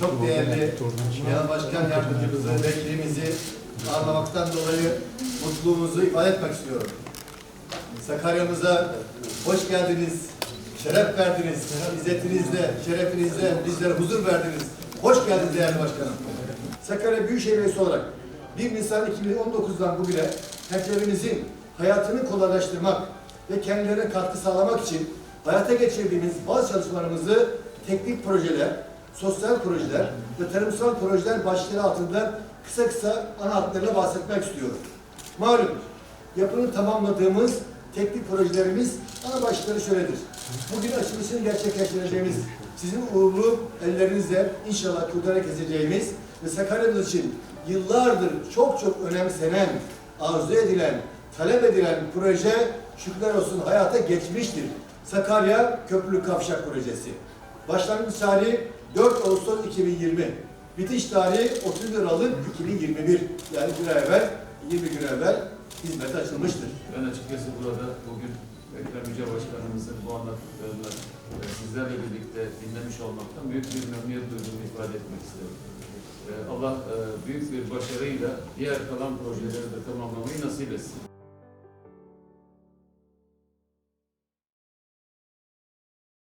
Çok değerli Genel Başkan Yardımcımızı, vekilimizi ağırlamaktan dolayı mutluluğumuzu ifade etmek istiyorum. Sakarya'mıza hoş geldiniz, şeref verdiniz, izzetinizle, şerefinizle bizlere huzur verdiniz. Hoş geldiniz değerli başkanım. Sakarya Büyükşehir Belediyesi olarak 1 Nisan 2019'dan bugüne hemşehrimizin hayatını kolaylaştırmak ve kendilerine katkı sağlamak için hayata geçirdiğimiz bazı çalışmalarımızı teknik projeler, sosyal projeler ve tarımsal projeler başlığı altında kısa kısa ana hatlarıyla bahsetmek istiyorum. Malum yapını tamamladığımız teknik projelerimiz ana başlıkları şöyledir. Bugün açılışını gerçekleştireceğimiz sizin uğurlu ellerinizle inşallah kurdele keseceğimiz ve Sakarya'mız için yıllardır çok çok önemsenen, arzu edilen, talep edilen proje şükürler olsun hayata geçmiştir. Sakarya Köprülü Kavşak Projesi. Başlangıç tarihi 4 Ağustos 2020. Bitiş tarihi 31 Aralık 2021. Yani bir ay evvel, 20 gün evvel hizmete açılmıştır. Ben açıkçası burada bugün Ekrem Yüce Başkanımızın bu anlattıklarını e, sizlerle birlikte dinlemiş olmaktan büyük bir memnuniyet duyduğumu ifade etmek isterim. E, Allah e, büyük bir başarıyla diğer kalan projeleri de tamamlamayı nasip etsin.